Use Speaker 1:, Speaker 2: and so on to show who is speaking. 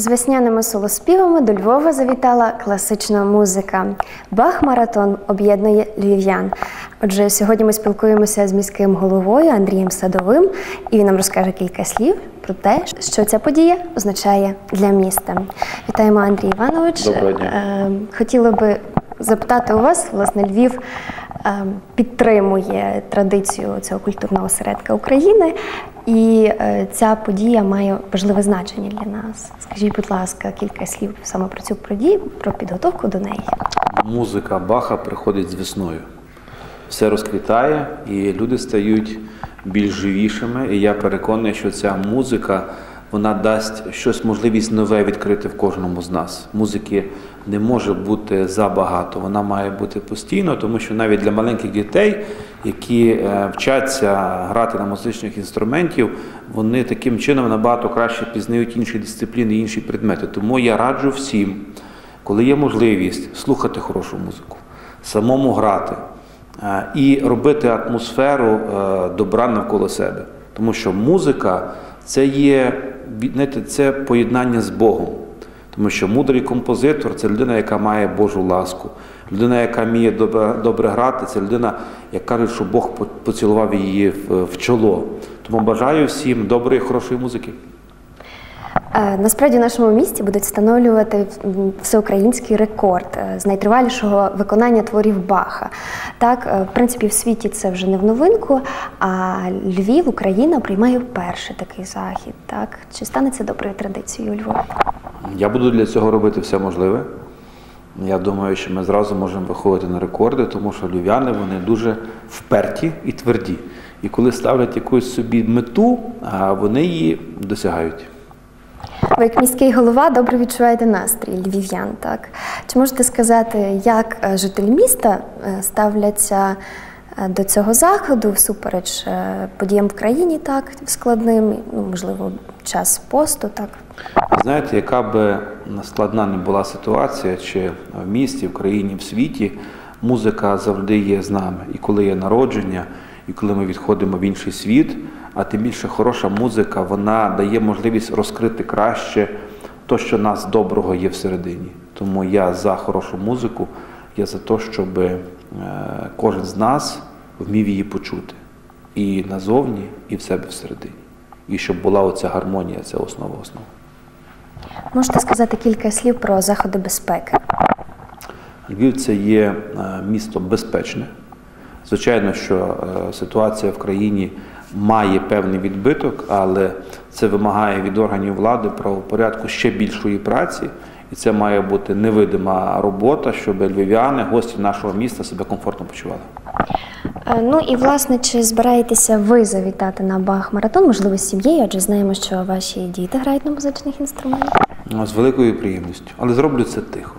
Speaker 1: З весняними солоспівами до Львова завітала класична музика. Бах-маратон об'єднує львів'ян. Отже, сьогодні ми спілкуємося з міським головою Андрієм Садовим, і він нам розкаже кілька слів про те, що ця подія означає для міста. Вітаємо, Андрій Іванович.
Speaker 2: Доброго дня.
Speaker 1: Е, Хотіла би запитати у вас, власне, Львів підтримує традицію цього культурного осередка України, і е, ця подія має важливе значення для нас. Скажіть, будь ласка, кілька слів саме про цю подію, про підготовку до неї.
Speaker 2: Музика Баха приходить з весною. Все розквітає, і люди стають більш живішими. І я переконаний, що ця музика вона дасть щось можливість нове відкрити в кожному з нас. Музики не може бути забагато, вона має бути постійно, тому що навіть для маленьких дітей, які е, вчаться грати на музичних інструментів, вони таким чином набагато краще пізнають інші дисципліни, інші предмети. Тому я раджу всім, коли є можливість слухати хорошу музику, самому грати е, і робити атмосферу е, добра навколо себе. Тому що музика це є знаєте, це поєднання з Богом. Тому що мудрий композитор це людина, яка має Божу ласку. Людина, яка вміє добре, добре грати, це людина, як кажуть, що Бог поцілував її в, в чоло. Тому бажаю всім доброї, хорошої музики.
Speaker 1: Е, Насправді в нашому місті будуть встановлювати всеукраїнський рекорд е, з найтривалішого виконання творів Баха. Так, е, в принципі, в світі це вже не в новинку, а Львів, Україна приймає вперше такий захід. Так, чи стане це доброю традицією у Львові?
Speaker 2: Я буду для цього робити все можливе. Я думаю, що ми зразу можемо виходити на рекорди, тому що львів'яни вони дуже вперті і тверді. І коли ставлять якусь собі мету, вони її досягають.
Speaker 1: Ви як міський голова добре відчуваєте настрій львів'ян. Так чи можете сказати, як е, жителі міста е, ставляться е, до цього заходу всупереч подіям в країні, так складним, ну можливо, час посту, так
Speaker 2: Знаєте, яка би складна не була ситуація, чи в місті, в країні, в світі, музика завжди є з нами. І коли є народження, і коли ми відходимо в інший світ, а тим більше хороша музика, вона дає можливість розкрити краще то, що нас доброго є всередині. Тому я за хорошу музику, я за те, щоб е, кожен з нас вмів її почути. І назовні, і в себе всередині. І щоб була оця гармонія, це основа основа.
Speaker 1: можете сказати кілька слів про заходи безпеки.
Speaker 2: Львів це є е, місто безпечне. Звичайно, що е, ситуація в країні має певний відбиток, але це вимагає від органів влади правопорядку ще більшої праці, і це має бути невидима робота, щоб львів'яни, гості нашого міста себе комфортно почували.
Speaker 1: Е, Ну і власне, чи збираєтеся ви завітати на Бах-маратон, можливо, з сім'єю, адже знаємо, що ваші діти грають на музичних інструментах.
Speaker 2: З великою приємністю, але зроблю це тихо.